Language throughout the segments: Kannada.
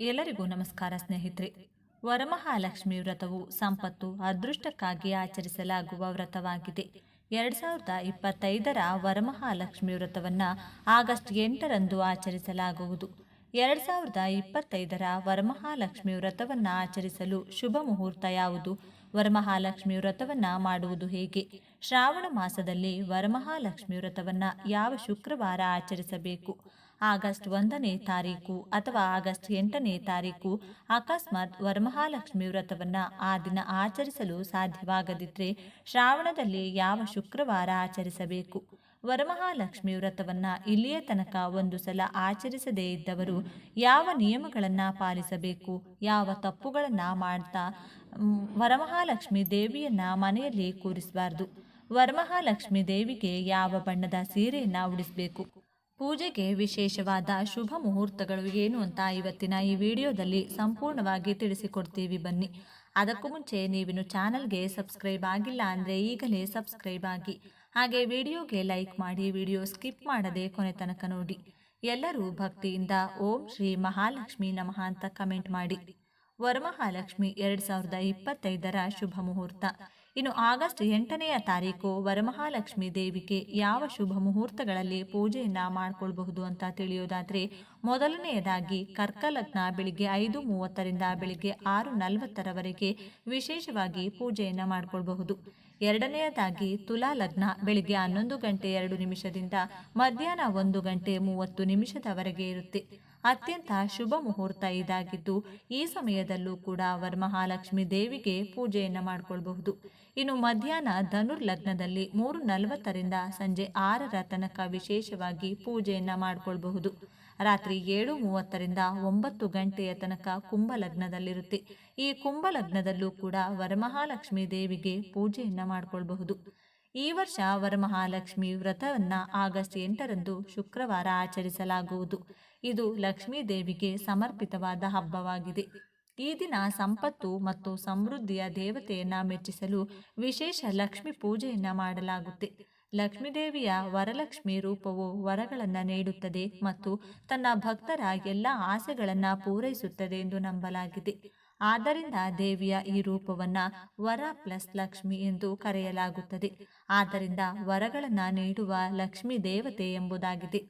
ಎಲ್ಲರಿಗೂ ನಮಸ್ಕಾರ ಸ್ನೇಹಿತರೆ. ವರಮಹಾಲಕ್ಷ್ಮಿ ವ್ರತವು ಸಂಪತ್ತು, ಅದೃಷ್ಟಕ್ಕಾಗಿ ಆಚರಿಸಲಾಗುವ ವ್ರತವಾಗಿದೆ. ಎರಡ್ ಸಾವಿರದ ಇಪ್ಪತ್ತೈದರ ವರಮಹಾಲಕ್ಷ್ಮಿ ವ್ರತವನ್ನು ಆಗಸ್ಟ್ ಎಂಟರಂದು ಆಚರಿಸಲಾಗುವುದು. ಎರಡ್ ಸಾವಿರದ ಇಪ್ಪತ್ತೈದರ ವರಮಹಾಲಕ್ಷ್ಮಿ ವ್ರತವನ್ನು ಆಚರಿಸಲು ಶುಭ ಮುಹೂರ್ತ ಯಾವುದು? ವರಮಹಾಲಕ್ಷ್ಮಿ ವ್ರತವನ್ನು ಮಾಡುವುದು ಹೇಗೆ? ಶ್ರಾವಣ ಮಾಸದಲ್ಲಿ ವರಮಹಾಲಕ್ಷ್ಮಿ ವ್ರತವನ್ನು ಯಾವ ಶುಕ್ರವಾರ ಆಚರಿಸಬೇಕು? ಆಗಸ್ಟ್ ಒಂದನೇ ತಾರೀಕು ಅಥವಾ ಆಗಸ್ಟ್ ಎಂಟನೇ ತಾರೀಕು ಅಕಸ್ಮಾತ್ ವರಮಹಾಲಕ್ಷ್ಮಿ ವ್ರತವನ್ನು ಆ ದಿನ ಆಚರಿಸಲು ಸಾಧ್ಯವಾಗದಿದ್ದರೆ ಶ್ರಾವಣದಲ್ಲಿ ಯಾವ ಶುಕ್ರವಾರ ಆಚರಿಸಬೇಕು? ವರಮಹಾಲಕ್ಷ್ಮಿ ವ್ರತವನ್ನು ಇಲ್ಲಿಯ ತನಕ ಒಂದು ಸಲ ಆಚರಿಸದೇ ಇದ್ದವರು ಯಾವ ನಿಯಮಗಳನ್ನು ಪಾಲಿಸಬೇಕು? ಯಾವ ತಪ್ಪುಗಳನ್ನು ಮಾಡ್ತಾ ವರಮಹಾಲಕ್ಷ್ಮಿ ದೇವಿಯನ್ನು ಮನೆಯಲ್ಲಿ ಕೂರಿಸಬಾರ್ದು. ವರಮಹಾಲಕ್ಷ್ಮಿ ದೇವಿಗೆ ಯಾವ ಬಣ್ಣದ ಸೀರೆಯನ್ನು ಉಡಿಸಬೇಕು? ಪೂಜೆಗೆ ವಿಶೇಷವಾದ ಶುಭ ಮುಹೂರ್ತಗಳು ಏನು ಅಂತ ಇವತ್ತಿನ ಈ ವಿಡಿಯೋದಲ್ಲಿ ಸಂಪೂರ್ಣವಾಗಿ ತಿಳಿಸಿಕೊಡ್ತೀವಿ ಬನ್ನಿ. ಅದಕ್ಕೂ ಮುಂಚೆ ನೀವಿನ್ನು ಚಾನಲ್ಗೆ ಸಬ್ಸ್ಕ್ರೈಬ್ ಆಗಿಲ್ಲ ಅಂದರೆ ಈಗಲೇ ಸಬ್ಸ್ಕ್ರೈಬ್ ಆಗಿ. ಹಾಗೆ ವಿಡಿಯೋಗೆ ಲೈಕ್ ಮಾಡಿ ವಿಡಿಯೋ ಸ್ಕಿಪ್ ಮಾಡದೆ ಕೊನೆ ತನಕ ನೋಡಿ. ಎಲ್ಲರೂ ಭಕ್ತಿಯಿಂದ ಓಂ ಶ್ರೀ ಮಹಾಲಕ್ಷ್ಮಿ ನಮಃ ಅಂತ ಕಮೆಂಟ್ ಮಾಡಿ. ವರಮಹಾಲಕ್ಷ್ಮಿ ಎರಡು ಸಾವಿರದ ಇಪ್ಪತ್ತೈದರ ಶುಭ ಮುಹೂರ್ತ. ಇನ್ನು ಆಗಸ್ಟ್ ಎಂಟನೆಯ ತಾರೀಕು ವರಮಹಾಲಕ್ಷ್ಮಿ ದೇವಿಗೆ ಯಾವ ಶುಭ ಮುಹೂರ್ತಗಳಲ್ಲಿ ಪೂಜೆಯನ್ನ ಮಾಡಿಕೊಳ್ಬಹುದು ಅಂತ ತಿಳಿಯೋದಾದ್ರೆ ಮೊದಲನೆಯದಾಗಿ ಕರ್ಕಲಗ್ನ ಬೆಳಿಗ್ಗೆ ಐದು ಮೂವತ್ತರಿಂದ ಬೆಳಿಗ್ಗೆ ಆರು ನಲವತ್ತರವರೆಗೆ ವಿಶೇಷವಾಗಿ ಪೂಜೆಯನ್ನ ಮಾಡಿಕೊಳ್ಬಹುದು. ಎರಡನೆಯದಾಗಿ ತುಲಾ ಲಗ್ನ ಬೆಳಿಗ್ಗೆ ಹನ್ನೊಂದು ಗಂಟೆ ಎರಡು ನಿಮಿಷದಿಂದ ಮಧ್ಯಾಹ್ನ ಒಂದು ಗಂಟೆ ಮೂವತ್ತು ನಿಮಿಷದವರೆಗೆ ಇರುತ್ತೆ. ಅತ್ಯಂತ ಶುಭ ಮುಹೂರ್ತ ಇದಾಗಿದ್ದು, ಈ ಸಮಯದಲ್ಲೂ ಕೂಡ ವರಮಹಾಲಕ್ಷ್ಮಿ ದೇವಿಗೆ ಪೂಜೆಯನ್ನು ಮಾಡಿಕೊಳ್ಬಹುದು. ಇನ್ನು ಮಧ್ಯಾಹ್ನ ಧನುರ್ ಲಗ್ನದಲ್ಲಿ ಮೂರು ನಲವತ್ತರಿಂದ ಸಂಜೆ ಆರರ ತನಕ ವಿಶೇಷವಾಗಿ ಪೂಜೆಯನ್ನು ಮಾಡಿಕೊಳ್ಬಹುದು. ರಾತ್ರಿ ಏಳು ಮೂವತ್ತರಿಂದ ಒಂಬತ್ತು ಗಂಟೆಯ ತನಕ ಕುಂಭಲಗ್ನದಲ್ಲಿರುತ್ತೆ. ಈ ಕುಂಭಲಗ್ನದಲ್ಲೂ ಕೂಡ ವರಮಹಾಲಕ್ಷ್ಮಿ ದೇವಿಗೆ ಪೂಜೆಯನ್ನು ಮಾಡಿಕೊಳ್ಬಹುದು. ಈ ವರ್ಷ ವರಮಹಾಲಕ್ಷ್ಮಿ ವ್ರತವನ್ನು ಆಗಸ್ಟ್ ಎಂಟರಂದು ಶುಕ್ರವಾರ ಆಚರಿಸಲಾಗುವುದು. ಇದು ಲಕ್ಷ್ಮೀ ದೇವಿಗೆ ಸಮರ್ಪಿತವಾದ ಹಬ್ಬವಾಗಿದೆ. ಈ ದಿನ ಸಂಪತ್ತು ಮತ್ತು ಸಮೃದ್ಧಿಯ ದೇವತೆಯನ್ನು ಮೆಚ್ಚಿಸಲು ವಿಶೇಷ ಲಕ್ಷ್ಮಿ ಪೂಜೆಯನ್ನು ಮಾಡಲಾಗುತ್ತೆ. ಲಕ್ಷ್ಮೀದೇವಿಯ ವರಲಕ್ಷ್ಮಿ ರೂಪವು ವರಗಳನ್ನು ನೀಡುತ್ತದೆ ಮತ್ತು ತನ್ನ ಭಕ್ತರ ಎಲ್ಲ ಆಸೆಗಳನ್ನು ಪೂರೈಸುತ್ತದೆ ಎಂದು ನಂಬಲಾಗಿದೆ. ಆದ್ದರಿಂದ ದೇವಿಯ ಈ ರೂಪವನ್ನು ವರ ಪ್ಲಸ್ ಲಕ್ಷ್ಮಿ ಎಂದು ಕರೆಯಲಾಗುತ್ತದೆ. ಆದ್ದರಿಂದ ವರಗಳನ್ನು ನೀಡುವ ಲಕ್ಷ್ಮೀ ದೇವತೆ ಎಂಬುದಾಗಿದೆ.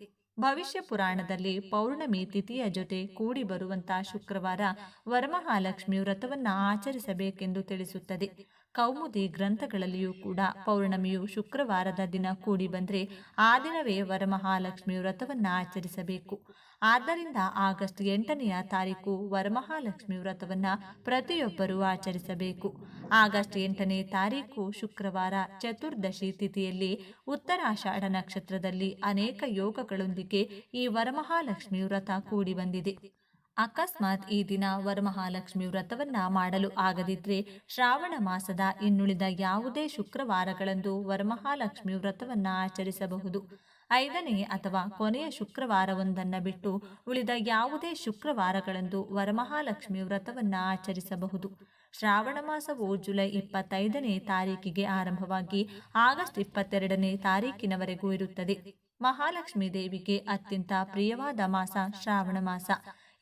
ಭವಿಷ್ಯ ಪುರಾಣದಲ್ಲಿ ಪೌರ್ಣಮಿ ತಿಥಿಯ ಜೊತೆ ಕೂಡಿ ಬರುವಂತಹ ಶುಕ್ರವಾರ ವರಮಹಾಲಕ್ಷ್ಮಿ ವ್ರತವನ್ನು ಆಚರಿಸಬೇಕೆಂದು ತಿಳಿಸುತ್ತದೆ. ಕೌಮುದಿ ಗ್ರಂಥಗಳಲ್ಲಿಯೂ ಕೂಡ ಪೌರ್ಣಮಿಯು ಶುಕ್ರವಾರದ ದಿನ ಕೂಡಿ ಬಂದರೆ ಆ ದಿನವೇ ವರಮಹಾಲಕ್ಷ್ಮಿ ವ್ರತವನ್ನು ಆಚರಿಸಬೇಕು. ಆದ್ದರಿಂದ ಆಗಸ್ಟ್ ಎಂಟನೆಯ ತಾರೀಕು ವರಮಹಾಲಕ್ಷ್ಮಿ ವ್ರತವನ್ನು ಪ್ರತಿಯೊಬ್ಬರೂ ಆಚರಿಸಬೇಕು. ಆಗಸ್ಟ್ ಎಂಟನೇ ತಾರೀಕು ಶುಕ್ರವಾರ ಚತುರ್ದಶಿ ತಿಥಿಯಲ್ಲಿ ಉತ್ತರಾಷಾಢ ನಕ್ಷತ್ರದಲ್ಲಿ ಅನೇಕ ಯೋಗಗಳೊಂದಿಗೆ ಈ ವರಮಹಾಲಕ್ಷ್ಮಿ ವ್ರತ ಕೂಡಿ ಬಂದಿದೆ. ಅಕಸ್ಮಾತ್ ಈ ದಿನ ವರಮಹಾಲಕ್ಷ್ಮಿ ವ್ರತವನ್ನ ಮಾಡಲು ಆಗದಿದ್ರೆ ಶ್ರಾವಣ ಮಾಸದ ಇನ್ನುಳಿದ ಯಾವುದೇ ಶುಕ್ರವಾರಗಳಂದು ವರಮಹಾಲಕ್ಷ್ಮಿ ವ್ರತವನ್ನ ಆಚರಿಸಬಹುದು. ಐದನೇ ಅಥವಾ ಕೊನೆಯ ಶುಕ್ರವಾರವೊಂದನ್ನು ಬಿಟ್ಟು ಉಳಿದ ಯಾವುದೇ ಶುಕ್ರವಾರಗಳಂದು ವರಮಹಾಲಕ್ಷ್ಮಿ ವ್ರತವನ್ನು ಆಚರಿಸಬಹುದು. ಶ್ರಾವಣ ಮಾಸವು ಜುಲೈ ಇಪ್ಪತ್ತೈದನೇ ತಾರೀಕಿಗೆ ಆರಂಭವಾಗಿ ಆಗಸ್ಟ್ ಇಪ್ಪತ್ತೆರಡನೇ ತಾರೀಕಿನವರೆಗೂ ಇರುತ್ತದೆ. ಮಹಾಲಕ್ಷ್ಮಿ ದೇವಿಗೆ ಅತ್ಯಂತ ಪ್ರಿಯವಾದ ಮಾಸ ಶ್ರಾವಣ ಮಾಸ.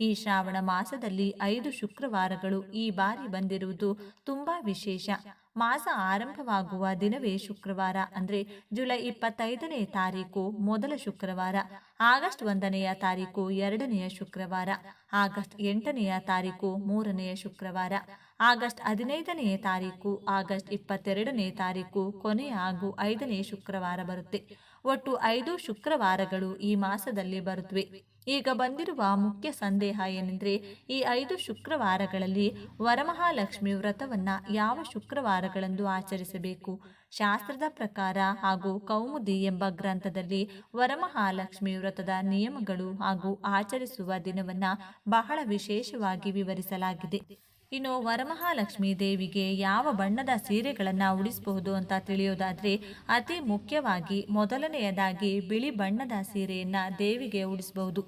ಈ ಶ್ರಾವಣ ಮಾಸದಲ್ಲಿ ಐದು ಶುಕ್ರವಾರಗಳು ಈ ಬಾರಿ ಬಂದಿರುವುದು ತುಂಬಾ ವಿಶೇಷ. ಮಾಸ ಆರಂಭವಾಗುವ ದಿನವೇ ಶುಕ್ರವಾರ ಅಂದ್ರೆ ಜುಲೈ ಇಪ್ಪತ್ತೈದನೇ ತಾರೀಕು ಮೊದಲ ಶುಕ್ರವಾರ, ಆಗಸ್ಟ್ ಒಂದನೆಯ ತಾರೀಕು ಎರಡನೆಯ ಶುಕ್ರವಾರ, ಆಗಸ್ಟ್ ಎಂಟನೆಯ ತಾರೀಕು ಮೂರನೆಯ ಶುಕ್ರವಾರ, ಆಗಸ್ಟ್ ಹದಿನೈದನೆಯ ತಾರೀಕು, ಆಗಸ್ಟ್ ಇಪ್ಪತ್ತೆರಡನೇ ತಾರೀಕು ಕೊನೆಯ ಹಾಗೂ ಐದನೇ ಶುಕ್ರವಾರ ಬರುತ್ತೆ. ಒಟ್ಟು ಐದು ಶುಕ್ರವಾರಗಳು ಈ ಮಾಸದಲ್ಲಿ ಬರುತ್ತವೆ ಈಗ ಬಂದಿರುವ ಮುಖ್ಯ ಸಂದೇಹ ಏನೆಂದರೆ, ಈ ಐದು ಶುಕ್ರವಾರಗಳಲ್ಲಿ ವರಮಹಾಲಕ್ಷ್ಮಿ ವ್ರತವನ್ನು ಯಾವ ಶುಕ್ರವಾರಗಳಂದು ಆಚರಿಸಬೇಕು? ಶಾಸ್ತ್ರದ ಪ್ರಕಾರ ಹಾಗೂ ಕೌಮುದಿ ಎಂಬ ಗ್ರಂಥದಲ್ಲಿ ವರಮಹಾಲಕ್ಷ್ಮಿ ವ್ರತದ ನಿಯಮಗಳು ಹಾಗೂ ಆಚರಿಸುವ ದಿನವನ್ನು ಬಹಳ ವಿಶೇಷವಾಗಿ ವಿವರಿಸಲಾಗಿದೆ. ಇನ್ನು ವರಮಹಾಲಕ್ಷ್ಮಿ ದೇವಿಗೆ ಯಾವ ಬಣ್ಣದ ಸೀರೆಗಳನ್ನು ಉಡಿಸಬಹುದು ಅಂತ ತಿಳಿಯೋದಾದರೆ ಅತಿ ಮುಖ್ಯವಾಗಿ ಮೊದಲನೆಯದಾಗಿ ಬಿಳಿ ಬಣ್ಣದ ಸೀರೆಯನ್ನು ದೇವಿಗೆ ಉಡಿಸಬಹುದು.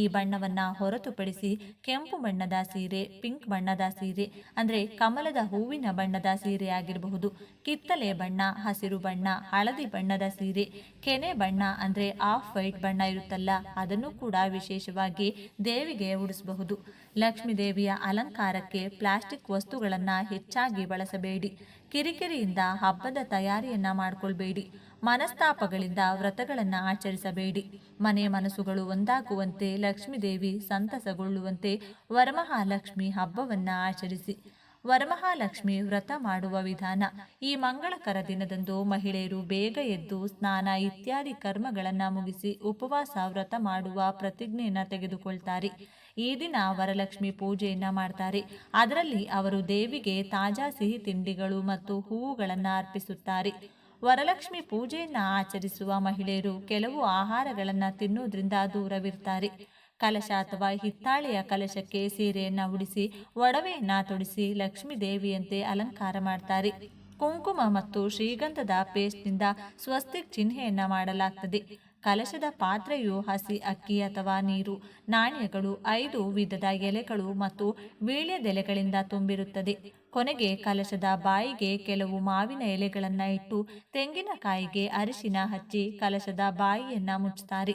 ಈ ಬಣ್ಣವನ್ನು ಹೊರತುಪಡಿಸಿ ಕೆಂಪು ಬಣ್ಣದ ಸೀರೆ, ಪಿಂಕ್ ಬಣ್ಣದ ಸೀರೆ, ಅಂದರೆ ಕಮಲದ ಹೂವಿನ ಬಣ್ಣದ ಸೀರೆ ಆಗಿರಬಹುದು. ಕಿತ್ತಲೆ ಬಣ್ಣ, ಹಸಿರು ಬಣ್ಣ, ಹಳದಿ ಬಣ್ಣದ ಸೀರೆ, ಕೆನೆ ಬಣ್ಣ, ಅಂದರೆ ಆಫ್ ವೈಟ್ ಬಣ್ಣ ಇರುತ್ತಲ್ಲ, ಅದನ್ನು ಕೂಡ ವಿಶೇಷವಾಗಿ ದೇವಿಗೆ ಉಡಿಸಬಹುದು. ಲಕ್ಷ್ಮೀ ದೇವಿಯ ಅಲಂಕಾರಕ್ಕೆ ಪ್ಲಾಸ್ಟಿಕ್ ವಸ್ತುಗಳನ್ನು ಹೆಚ್ಚಾಗಿ ಬಳಸಬೇಡಿ. ಕಿರಿಕಿರಿಯಿಂದ ಹಬ್ಬದ ತಯಾರಿಯನ್ನು ಮಾಡಿಕೊಳ್ಬೇಡಿ. ಮನಸ್ತಾಪಗಳಿಂದ ವ್ರತಗಳನ್ನು ಆಚರಿಸಬೇಡಿ. ಮನೆ ಮನಸ್ಸುಗಳು ಒಂದಾಗುವಂತೆ ಲಕ್ಷ್ಮೀದೇವಿ ಸಂತಸಗೊಳ್ಳುವಂತೆ ವರಮಹಾಲಕ್ಷ್ಮಿ ಹಬ್ಬವನ್ನು ಆಚರಿಸಿ. ವರಮಹಾಲಕ್ಷ್ಮಿ ವ್ರತ ಮಾಡುವ ವಿಧಾನ. ಈ ಮಂಗಳಕರ ದಿನದಂದು ಮಹಿಳೆಯರು ಬೇಗ ಎದ್ದು ಸ್ನಾನ ಇತ್ಯಾದಿ ಕರ್ಮಗಳನ್ನು ಮುಗಿಸಿ ಉಪವಾಸ ವ್ರತ ಮಾಡುವ ಪ್ರತಿಜ್ಞೆಯನ್ನು ತೆಗೆದುಕೊಳ್ತಾರೆ. ಈ ದಿನ ವರಲಕ್ಷ್ಮಿ ಪೂಜೆಯನ್ನು ಮಾಡ್ತಾರೆ. ಅದರಲ್ಲಿ ಅವರು ದೇವಿಗೆ ತಾಜಾ ಸಿಹಿ ತಿಂಡಿಗಳು ಮತ್ತು ಹೂವುಗಳನ್ನು ಅರ್ಪಿಸುತ್ತಾರೆ. ವರಲಕ್ಷ್ಮಿ ಪೂಜೆಯನ್ನು ಆಚರಿಸುವ ಮಹಿಳೆಯರು ಕೆಲವು ಆಹಾರಗಳನ್ನು ತಿನ್ನುವುದರಿಂದ ದೂರವಿರ್ತಾರೆ. ಕಲಶ ಅಥವಾ ಹಿತ್ತಾಳೆಯ ಕಲಶಕ್ಕೆ ಸೀರೆಯನ್ನು ಉಡಿಸಿ, ಒಡವೆಯನ್ನು ತೊಡಿಸಿ ಲಕ್ಷ್ಮೀ ದೇವಿಯಂತೆ ಅಲಂಕಾರ ಮಾಡ್ತಾರೆ. ಕುಂಕುಮ ಮತ್ತು ಶ್ರೀಗಂಧದ ಪೇಸ್ಟ್ನಿಂದ ಸ್ವಸ್ತಿಕ್ ಚಿಹ್ನೆಯನ್ನು ಮಾಡಲಾಗ್ತದೆ. ಕಲಶದ ಪಾತ್ರೆಯು ಹಸಿ ಅಕ್ಕಿ ಅಥವಾ ನೀರು, ನಾಣ್ಯಗಳು, ಐದು ವಿಧದ ಎಲೆಗಳು ಮತ್ತು ವೀಳ್ಯದೆಲೆಗಳಿಂದ ತುಂಬಿರುತ್ತದೆ. ಕೊನೆಗೆ ಕಲಶದ ಬಾಯಿಗೆ ಕೆಲವು ಮಾವಿನ ಎಲೆಗಳನ್ನು ಇಟ್ಟು ತೆಂಗಿನಕಾಯಿಗೆ ಅರಿಶಿನ ಹಚ್ಚಿ ಕಲಶದ ಬಾಯಿಯನ್ನು ಮುಚ್ಚುತ್ತಾರೆ.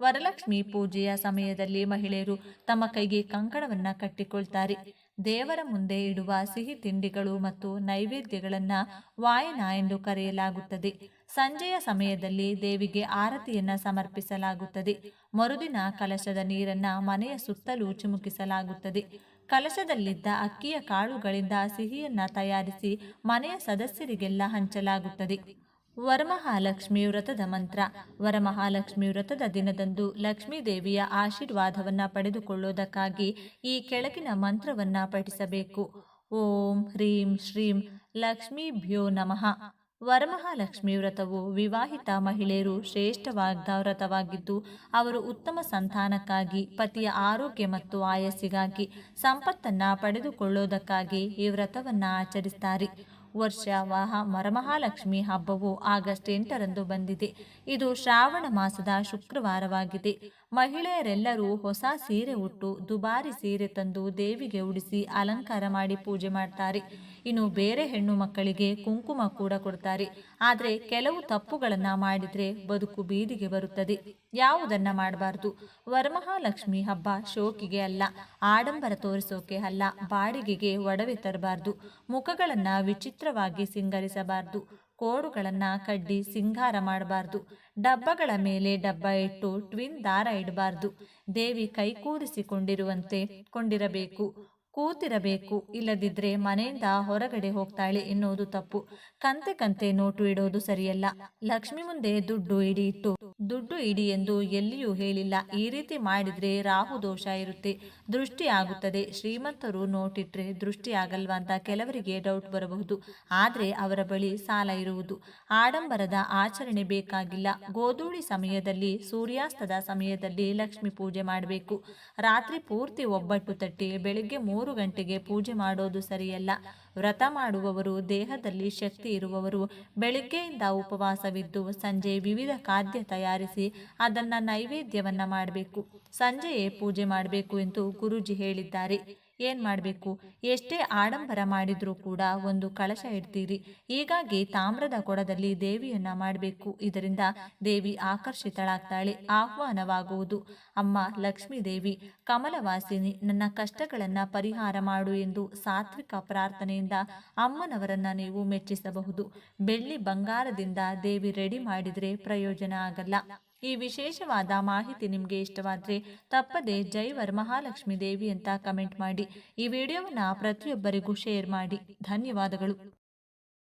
ವರಲಕ್ಷ್ಮಿ ಪೂಜೆಯ ಸಮಯದಲ್ಲಿ ಮಹಿಳೆಯರು ತಮ್ಮ ಕೈಗೆ ಕಂಕಣವನ್ನು ಕಟ್ಟಿಕೊಳ್ತಾರೆ. ದೇವರ ಮುಂದೆ ಇಡುವ ಸಿಹಿ ತಿಂಡಿಗಳು ಮತ್ತು ನೈವೇದ್ಯಗಳನ್ನು ವಾಯನ ಎಂದು ಕರೆಯಲಾಗುತ್ತದೆ. ಸಂಜೆಯ ಸಮಯದಲ್ಲಿ ದೇವಿಗೆ ಆರತಿಯನ್ನು ಸಮರ್ಪಿಸಲಾಗುತ್ತದೆ. ಮರುದಿನ ಕಲಶದ ನೀರನ್ನು ಮನೆಯ ಸುತ್ತಲೂ ಚಿಮುಕಿಸಲಾಗುತ್ತದೆ. ಕಲಶದಲ್ಲಿದ್ದ ಅಕ್ಕಿಯ ಕಾಳುಗಳಿಂದ ಸಿಹಿಯನ್ನು ತಯಾರಿಸಿ ಮನೆಯ ಸದಸ್ಯರಿಗೆಲ್ಲ ಹಂಚಲಾಗುತ್ತದೆ. ವರಮಹಾಲಕ್ಷ್ಮಿ ವ್ರತದ ಮಂತ್ರ. ವರಮಹಾಲಕ್ಷ್ಮಿ ವ್ರತದ ದಿನದಂದು ಲಕ್ಷ್ಮೀ ದೇವಿಯ ಆಶೀರ್ವಾದವನ್ನು ಪಡೆದುಕೊಳ್ಳುವುದಕ್ಕಾಗಿ ಈ ಕೆಳಗಿನ ಮಂತ್ರವನ್ನು ಪಠಿಸಬೇಕು. ಓಂ ಹ್ರೀಂ ಶ್ರೀಂ ಲಕ್ಷ್ಮೀಭ್ಯೋ ನಮಃ. ವರಮಹಾಲಕ್ಷ್ಮಿ ವ್ರತವು ವಿವಾಹಿತ ಮಹಿಳೆಯರು ಶ್ರೇಷ್ಠವಾದ ವ್ರತವಾಗಿದ್ದು, ಅವರು ಉತ್ತಮ ಸಂತಾನಕ್ಕಾಗಿ, ಪತಿಯ ಆರೋಗ್ಯ ಮತ್ತು ಆಯಸ್ಸಿಗಾಗಿ ಸಂಪತ್ತನ್ನು ಪಡೆದುಕೊಳ್ಳುವುದಕ್ಕಾಗಿ ಈ ವ್ರತವನ್ನು ಆಚರಿಸ್ತಾರೆ. ವರ್ಷ ವಾಹ ಮರಮಹಾಲಕ್ಷ್ಮಿ ಹಬ್ಬವು ಆಗಸ್ಟ್ ಎಂಟರಂದು ಬಂದಿದೆ. ಇದು ಶ್ರಾವಣ ಮಾಸದ ಶುಕ್ರವಾರವಾಗಿದೆ. ಮಹಿಳೆಯರೆಲ್ಲರೂ ಹೊಸ ಸೀರೆ ಉಟ್ಟು, ದುಬಾರಿ ಸೀರೆ ತಂದು ದೇವಿಗೆ ಉಡಿಸಿ ಅಲಂಕಾರ ಮಾಡಿ ಪೂಜೆ ಮಾಡ್ತಾರೆ. ಇನ್ನು ಬೇರೆ ಹೆಣ್ಣು ಮಕ್ಕಳಿಗೆ ಕುಂಕುಮ ಕೂಡ ಕೊಡ್ತಾರೆ. ಆದರೆ ಕೆಲವು ತಪ್ಪುಗಳನ್ನು ಮಾಡಿದರೆ ಬದುಕು ಬೀದಿಗೆ ಬರುತ್ತದೆ. ಯಾವುದನ್ನ ಮಾಡಬಾರ್ದು? ವರಮಹಾಲಕ್ಷ್ಮಿ ಹಬ್ಬ ಶೋಕಿಗೆ ಅಲ್ಲ, ಆಡಂಬರ ತೋರಿಸೋಕೆ ಅಲ್ಲ, ಬಾಡಿಗೆಗೆ ಒಡವೆ ತರಬಾರ್ದು. ಮುಖಗಳನ್ನ ವಿಚಿತ್ರವಾಗಿ ಸಿಂಗರಿಸಬಾರದು. ಕೋಡುಗಳನ್ನು ಕಡ್ಡಿ ಸಿಂಗಾರ ಮಾಡಬಾರ್ದು. ಡಬ್ಬಗಳ ಮೇಲೆ ಡಬ್ಬ ಇಟ್ಟು ಟ್ವಿನ್ ದಾರ ಇಡಬಾರ್ದು. ದೇವಿ ಕೈಕೂರಿಸಿಕೊಂಡಿರುವಂತೆ ಕೊಂಡಿರಬೇಕು. ಕೂತಿರಬೇಕು. ಇಲ್ಲದಿದ್ರೆ ಮನೆಯಿಂದ ಹೊರಗಡೆ ಹೋಗ್ತಾಳೆ ಎನ್ನುವುದು ತಪ್ಪು. ಕಂತೆ ಕಂತೆ ನೋಟು ಇಡೋದು ಸರಿಯಲ್ಲ. ಲಕ್ಷ್ಮಿ ಮುಂದೆ ದುಡ್ಡು ಇಡಿ ಇಟ್ಟು. ದುಡ್ಡು ಇಡಿ ಎಂದು ಎಲ್ಲಿಯೂ ಹೇಳಿಲ್ಲ. ಈ ರೀತಿ ಮಾಡಿದ್ರೆ ರಾಹು ದೋಷ ಇರುತ್ತೆ. ದೃಷ್ಟಿ ಆಗುತ್ತದೆ. ಶ್ರೀಮಂತರು ನೋಟಿಟ್ರೆ ದೃಷ್ಟಿ ಆಗಲ್ವಾ ಅಂತ ಕೆಲವರಿಗೆ ಡೌಟ್ ಬರಬಹುದು. ಆದ್ರೆ ಅವರ ಬಳಿ ಸಾಲ ಇರುವುದು. ಆಡಂಬರದ ಆಚರಣೆ ಬೇಕಾಗಿಲ್ಲ. ಗೋಧೂಳಿ ಸಮಯದಲ್ಲಿ, ಸೂರ್ಯಾಸ್ತದ ಸಮಯದಲ್ಲಿ ಲಕ್ಷ್ಮಿ ಪೂಜೆ ಮಾಡಬೇಕು. ರಾತ್ರಿ ಪೂರ್ತಿ ಒಬ್ಬಟ್ಟು ತಟ್ಟಿ ಬೆಳಿಗ್ಗೆ ಮೂರು ಗಂಟೆಗೆ ಪೂಜೆ ಮಾಡೋದು ಸರಿಯಲ್ಲ. ವ್ರತ ಮಾಡುವವರು, ದೇಹದಲ್ಲಿ ಶಕ್ತಿ ಇರುವವರು, ಬೆಳಿಗ್ಗೆಯಿಂದ ಉಪವಾಸವಿದ್ದು ಸಂಜೆ ವಿವಿಧ ಖಾದ್ಯ ತಯಾರಿಸಿ ಅದನ್ನು ನೈವೇದ್ಯವನ್ನು ಮಾಡಬೇಕು. ಸಂಜೆಯೇ ಪೂಜೆ ಮಾಡಬೇಕು ಎಂದು ಗುರೂಜಿ ಹೇಳಿದ್ದಾರೆ. ಏನ್ ಮಾಡಬೇಕು? ಎಷ್ಟೇ ಆಡಂಬರ ಮಾಡಿದ್ರೂ ಕೂಡ ಒಂದು ಕಳಶ ಇಡ್ತೀರಿ. ಹೀಗಾಗಿ ತಾಮ್ರದ ಕೊಡದಲ್ಲಿ ದೇವಿಯನ್ನ ಮಾಡಬೇಕು. ಇದರಿಂದ ದೇವಿ ಆಕರ್ಷಿತಳಾಗ್ತಾಳೆ, ಆಹ್ವಾನವಾಗುವುದು. ಅಮ್ಮ ಲಕ್ಷ್ಮೀ ದೇವಿ ಕಮಲವಾಸಿನಿ ನನ್ನ ಕಷ್ಟಗಳನ್ನ ಪರಿಹಾರ ಮಾಡು ಎಂದು ಸಾತ್ವಿಕ ಪ್ರಾರ್ಥನೆಯಿಂದ ಅಮ್ಮನವರನ್ನ ನೀವು ಮೆಚ್ಚಿಸಬಹುದು. ಬೆಳ್ಳಿ ಬಂಗಾರದಿಂದ ದೇವಿ ರೆಡಿ ಮಾಡಿದ್ರೆ ಪ್ರಯೋಜನ ಆಗಲ್ಲ. ಈ ವಿಶೇಷವಾದ ಮಾಹಿತಿ ನಿಮಗೆ ಇಷ್ಟವಾದರೆ ತಪ್ಪದೆ ಜೈವರ್ ಮಹಾಲಕ್ಷ್ಮೀ ದೇವಿ ಅಂತ ಕಮೆಂಟ್ ಮಾಡಿ. ಈ ವಿಡಿಯೋವನ್ನು ಪ್ರತಿಯೊಬ್ಬರಿಗೂ ಶೇರ್ ಮಾಡಿ. ಧನ್ಯವಾದಗಳು.